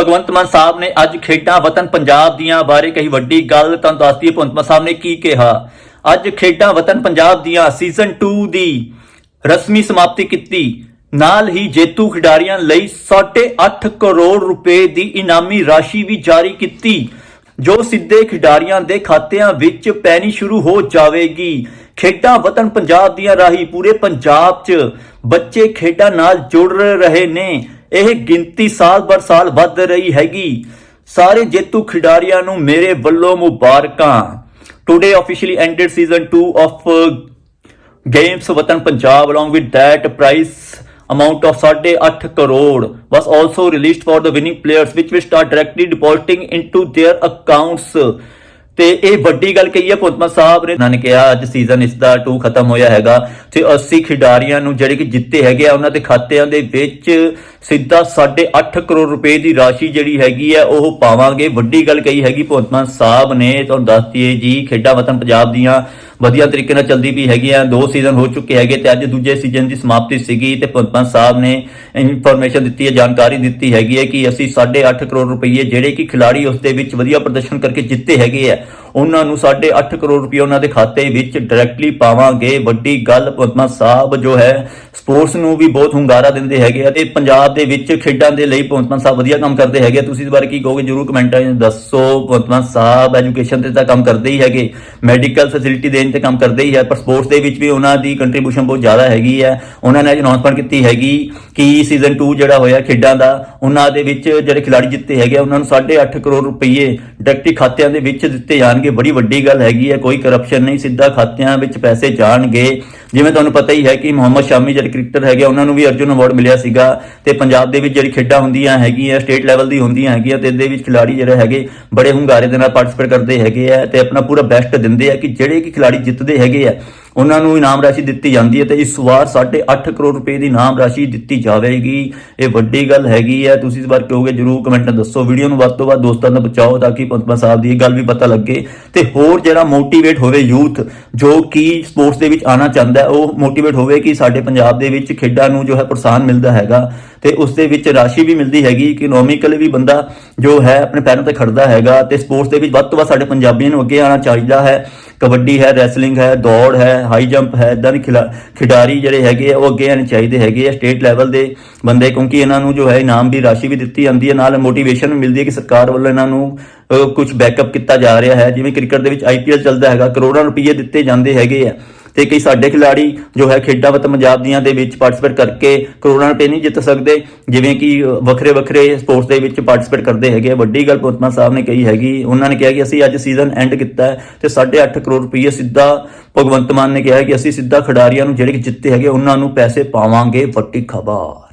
ਭਗਵੰਤ ਮਾਨ ਸਾਹਿਬ ਨੇ ਅੱਜ ਖੇਡਾਂ ਵਤਨ ਪੰਜਾਬ ਦੀਆਂ ਬਾਰੇ ਕਹੀ ਵੱਡੀ ਗੱਲ ਤੁਹਾਨੂੰ ਦੱਸਦੀ ਹੈ ਭਗਵੰਤ ਮਾਨ ਸਾਹਿਬ ਨੇ ਕੀ ਕਿਹਾ? ਅੱਜ ਖੇਡਾਂ ਵਤਨ ਪੰਜਾਬ ਦੀਆਂ ਸੀਜ਼ਨ 2 ਦੀ ਰਸਮੀ ਸਮਾਪਤੀ ਕੀਤੀ। ਨਾਲ ਹੀ ਜੇਤੂ ਖਿਡਾਰੀਆਂ ਲਈ 8.5 ਕਰੋੜ ਰੁਪਏ ਦੀ ਇਨਾਮੀ ਰਾਸ਼ੀ ਵੀ ਜਾਰੀ ਕੀਤੀ, ਜੋ ਸਿੱਧੇ ਖਿਡਾਰੀਆਂ ਦੇ ਖਾਤਿਆਂ ਵਿੱਚ ਪੈਣੀ ਸ਼ੁਰੂ ਹੋ ਜਾਵੇਗੀ। ਖੇਡਾਂ ਵਤਨ ਪੰਜਾਬ ਦੀਆਂ ਰਾਹੀਂ ਪੂਰੇ ਪੰਜਾਬ 'ਚ ਬੱਚੇ ਖੇਡਾਂ ਨਾਲ ਜੁੜ ਰਹੇ ਨੇ। ਇਹ ਗਿਣਤੀ ਸਾਲ ਬਰ ਸਾਲ ਵੱਧ ਰਹੀ ਹੈਗੀ ਸਾਰੇ ਜੇਤੂ ਖਿਡਾਰੀਆਂ ਨੂੰ ਮੇਰੇ ਵੱਲੋਂ ਮੁਬਾਰਕਾਂ today officially ended season 2 of games watan punjab along with that prize amount of 8.5 crore was also released for the winning players which will start directly depositing into their accounts ਤੇ ਇਹ ਵੱਡੀ ਗੱਲ ਕਹੀ ਹੈ ਭੁੱਤਮਾ ਸਾਹਿਬ ਨੇ। ਉਹਨਾਂ ਨੇ ਕਿਹਾ, ਅੱਜ ਸੀਜ਼ਨ ਇਸ ਦਾ 2 ਖਤਮ ਹੋਇਆ ਹੈਗਾ ਤੇ 80 ਖਿਡਾਰੀਆਂ ਨੂੰ ਜਿਹੜੇ ਕਿ ਜਿੱਤੇ ਹੈਗੇ ਆ, ਉਹਨਾਂ ਦੇ ਖਾਤਿਆਂ ਦੇ ਵਿੱਚ ਸਿੱਧਾ 8.5 ਕਰੋੜ ਰੁਪਏ ਦੀ ਰਾਸ਼ੀ ਜਿਹੜੀ ਹੈਗੀ ਹੈ, ਉਹ ਪਾਵਾਂਗੇ। ਵੱਡੀ ਗੱਲ ਕਹੀ ਹੈਗੀ ਭੁੱਤਮਾ ਸਾਹਿਬ ਨੇ। ਤੁਹਾਨੂੰ ਦੱਸਤੀ ਹੈ ਜੀ, ਖੇਡਾਂ ਵਤਨ ਪੰਜਾਬ ਦੀਆਂ ਵਧੀਆ ਤਰੀਕੇ ਨਾਲ ਚੱਲਦੀ ਵੀ ਹੈਗੀ ਆ, ਦੋ ਸੀਜ਼ਨ ਹੋ ਚੁੱਕੇ ਹੈਗੇ ਤੇ ਅੱਜ ਦੂਜੇ ਸੀਜ਼ਨ ਦੀ ਸਮਾਪਤੀ ਸੀਗੀ ਤੇ ਭਗਵੰਤ ਸਾਹਿਬ ਨੇ ਇਨਫੋਰਮੇਸ਼ਨ ਦਿੱਤੀ ਹੈ, ਜਾਣਕਾਰੀ ਦਿੱਤੀ ਹੈਗੀ ਹੈ ਕਿ ਅਸੀਂ 8.5 ਕਰੋੜ ਰੁਪਏ ਜਿਹੜੇ ਕਿ ਖਿਲਾੜੀ ਉਸ ਦੇ ਵਿੱਚ ਵਧੀਆ ਪ੍ਰਦਰਸ਼ਨ ਕਰਕੇ ਜਿੱਤੇ ਹੈਗੇ ਆ ਉਹਨਾਂ ਨੂੰ 8.5 ਕਰੋੜ ਰੁਪਏ ਉਹਨਾਂ ਦੇ ਖਾਤੇ ਵਿੱਚ ਡਾਇਰੈਕਟਲੀ ਪਾਵਾਂਗੇ। ਵੱਡੀ ਗੱਲ ਭਗਵੰਤ ਸਾਹਿਬ ਜੋ ਹੈ ਸਪੋਰਟਸ ਨੂੰ ਵੀ ਬਹੁਤ ਹੁੰਗਾਰਾ ਦਿੰਦੇ ਹੈਗੇ ਆ ਤੇ ਪੰਜਾਬ ਦੇ ਵਿੱਚ ਖੇਡਾਂ ਦੇ ਲਈ ਭਗਵੰਤ ਸਾਹਿਬ ਵਧੀਆ ਕੰਮ ਕਰਦੇ ਹੈਗੇ ਤੁਸੀਂ ਇਸ ਬਾਰੇ ਕੀ ਕਹੋਗੇ? ਜਰੂਰ ਕਮੈਂਟਾਂ ਵਿੱਚ ਦੱਸੋ। ਭਗਵੰਤ ਸਾਹਿਬ ਐਜੂਕੇਸ਼ਨ ਤੇ ਤਾਂ ਕੰਮ ਕਰਦੇ ਹੀ ਹੈਗੇ ਮੈਡੀਕਲ ਫੈਸਿਲਿਟੀ ਦੇਣ ਤੇ ਕੰਮ ਕਰਦੇ ਹੀ ਹੈ ਪਰ ਸਪੋਰਟਸ ਦੇ ਵਿੱਚ ਵੀ ਉਹਨਾਂ ਦੀ ਕੰਟਰੀਬਿਊਸ਼ਨ ਬਹੁਤ ਜ਼ਿਆਦਾ ਹੈਗੀ ਹੈ। ਉਹਨਾਂ ਨੇ ਅਨਾਉਂਸਮੈਂਟ ਕੀਤੀ ਹੈਗੀ ਕਿ ਸੀਜ਼ਨ 2 ਜਿਹੜਾ ਹੋਇਆ ਖੇਡਾਂ ਦਾ ਉਹਨਾਂ ਦੇ ਵਿੱਚ ਜਿਹੜੇ ਖਿਡਾਰੀ ਜਿੱਤੇ ਹੈਗੇ ਆ, ਉਹਨਾਂ ਨੂੰ 8.5 ਕਰੋੜ ਰੁਪਏ ਡਾਇਰੈਕਟ ਖਾਤਿਆਂ ਦੇ ਵਿੱਚ ਦਿੱਤੇ ਜਾਣ ਜਾਣਗੇ, ਬੜੀ ਵੱਡੀ ਗੱਲ ਹੈਗੀ ਹੈ, ਕੋਈ ਕਰਪਸ਼ਨ ਨਹੀਂ, ਸਿੱਧਾ ਖਾਤਿਆਂ ਵਿੱਚ ਪੈਸੇ ਜਾਣਗੇ। ਜਿਵੇਂ ਤੁਹਾਨੂੰ ਪਤਾ ਹੀ ਹੈ ਕਿ ਮੁਹੰਮਦ ਸ਼ਾਮੀ ਜਿਹੜੇ ਕ੍ਰਿਕਟਰ ਹੈਗੇ ਉਹਨਾਂ ਨੂੰ ਵੀ ਅਰਜੁਨ ਅਵਾਰਡ ਮਿਲਿਆ ਸੀਗਾ ਤੇ ਪੰਜਾਬ ਦੇ ਵਿੱਚ ਜਿਹੜੀ ਖੇਡਾਂ ਹੁੰਦੀਆਂ ਹੈਗੀਆਂ ਸਟੇਟ ਲੈਵਲ ਦੀ ਹੁੰਦੀਆਂ ਹੈਗੀਆਂ ਤੇ ਇਹਦੇ ਵਿੱਚ ਖਿਡਾਰੀ ਜਿਹੜੇ ਹੈਗੇ, ਬੜੇ ਹੁੰਗਾਰੇ ਦੇ ਨਾਲ ਪਾਰਟਿਸਿਪੇਟ ਕਰਦੇ ਹੈਗੇ ਆ ਤੇ ਆਪਣਾ ਪੂਰਾ ਬੈਸਟ ਦਿੰਦੇ ਆ ਕਿ ਜਿਹੜੇ ਕਿ ਖਿਡਾਰੀ ਜਿੱਤਦੇ ਹੈਗੇ ਆ ਉਹਨਾਂ ਨੂੰ ਇਨਾਮ ਰਾਸ਼ੀ ਦਿੱਤੀ ਜਾਂਦੀ ਹੈ ਤੇ ਇਸ ਵਾਰ 8.5 ਕਰੋੜ ਰੁਪਏ ਦੀ ਇਨਾਮ ਰਾਸ਼ੀ ਦਿੱਤੀ ਜਾਵੇਗੀ। ਇਹ ਵੱਡੀ ਗੱਲ ਹੈਗੀ ਹੈ। ਤੁਸੀਂ ਇਸ ਵਾਰ ਕਹੋਗੇ, ਜਰੂਰ ਕਮੈਂਟ ਦੱਸੋ। ਵੀਡੀਓ ਨੂੰ ਵੱਧ ਤੋਂ ਵੱਧ ਦੋਸਤਾਂ ਤੱਕ ਪਹੁੰਚਾਓ ਤਾਂ ਕਿ ਪੰਤਮਾ ਸਾਹਿਬ ਦੀ ਇਹ ਗੱਲ ਵੀ ਪਤਾ ਲੱਗੇ। ਤੇ ਹੋਰ ਜਿਹੜਾ ਮੋਟੀਵੇਟ ਹੋਵੇ ਯੂਥ ਜੋ ਕਿ ਸਪੋਰਟਸ ਦੇ ਵਿੱਚ ਆਣਾ ਚਾਹੁੰਦਾ ਹੈ ਉਹ ਮੋਟੀਵੇਟ ਹੋਵੇ ਕਿ ਸਾਡੇ ਪੰਜਾਬ ਦੇ ਵਿੱਚ ਖੇਡਾਂ ਨੂੰ ਜੋ ਹੈ ਪ੍ਰੋਤਸਾਹਨ ਮਿਲਦਾ ਹੈਗਾ। ਤੇ ਉਸ ਦੇ ਵਿੱਚ ਰਾਸ਼ੀ ਵੀ ਮਿਲਦੀ ਹੈਗੀ। ਇਕਨੋਮਿਕਲੀ ਵੀ ਬੰਦਾ ਜੋ ਹੈ, ਆਪਣੇ ਪੈਰਾਂ ਤੇ ਖੜਦਾ ਹੈਗਾ ਤੇ ਸਪੋਰਟਸ ਦੇ ਵਿੱਚ ਵੱਧ ਤੋਂ ਵੱਧ ਸਾਡੇ ਪੰਜਾਬੀਆਂ ਨੂੰ ਅੱਗੇ ਆਉਣਾ ਚਾਹੀਦਾ ਹੈ। ਕਬੱਡੀ ਹੈ, ਰੈਸਲਿੰਗ ਹੈ, ਦੌੜ ਹੈ, ਹਾਈ ਜੰਪ ਹੈ ਇਦਾਂ ਦੇ ਖਿਲਾ- ਖਿਡਾਰੀ ਜਿਹੜੇ ਹੈਗੇ ਆ, ਉਹ ਅੱਗੇ ਆਉਣੇ ਚਾਹੀਦੇ ਹੈਗੇ ਆ ਸਟੇਟ ਲੈਵਲ ਦੇ ਬੰਦੇ, ਕਿਉਂਕਿ ਇਹਨਾਂ ਨੂੰ ਜੋ ਹੈ ਇਨਾਮ ਦੀ ਰਾਸ਼ੀ ਵੀ ਦਿੱਤੀ ਜਾਂਦੀ ਹੈ, ਨਾਲ ਮੋਟੀਵੇਸ਼ਨ ਵੀ ਮਿਲਦੀ ਹੈ ਕਿ ਸਰਕਾਰ ਵੱਲੋਂ ਇਹਨਾਂ ਨੂੰ ਕੁਝ ਬੈਕਅਪ ਕੀਤਾ ਜਾ ਰਿਹਾ ਹੈ, ਜਿਵੇਂ ਕ੍ਰਿਕਟ ਦੇ ਵਿੱਚ ਆਈਪੀਐਲ ਚੱਲਦਾ ਹੈਗਾ, ਕਰੋੜਾਂ ਰੁਪਏ ਦਿੱਤੇ ਜਾਂਦੇ ਹੈਗੇ ਆ। ਤੇ ਕਈ ਸਾਡੇ ਖਿਡਾਰੀ ਜੋ ਹੈ ਖੇਡਾਂ ਵਤ ਪੰਜਾਬ ਦੀਆਂ ਦੇ ਵਿੱਚ ਪਾਰਟਿਸਿਪੇਟ ਕਰਕੇ ਕਰੋੜਾਂ ਰੁਪਏ ਨਹੀਂ ਜਿੱਤ ਸਕਦੇ, ਜਿਵੇਂ ਕਿ ਵੱਖਰੇ ਵੱਖਰੇ ਸਪੋਰਟਸ ਦੇ ਵਿੱਚ ਪਾਰਟਿਸਿਪੇਟ ਕਰਦੇ ਹੈਗੇ ਵੱਡੀ ਗੱਲ ਭਗਵੰਤ ਸਾਹਿਬ ਨੇ ਕਹੀ ਹੈਗੀ, ਉਹਨਾਂ ਨੇ ਕਿਹਾ ਕਿ ਅਸੀਂ ਅੱਜ ਸੀਜ਼ਨ ਐਂਡ ਕੀਤਾ ਹੈ ਤੇ 8.5 ਕਰੋੜ ਰੁਪਏ ਸਿੱਧਾ ਭਗਵੰਤ ਮਾਨ ਨੇ ਕਿਹਾ ਕਿ ਅਸੀਂ ਸਿੱਧਾ ਖਿਡਾਰੀਆਂ ਨੂੰ ਜਿਹੜੇ ਕਿ ਜਿੱਤੇ ਹੈਗੇ ਉਹਨਾਂ ਨੂੰ ਪੈਸੇ ਪਾਵਾਂਗੇ ਵੱਡੀ ਖਬਰ।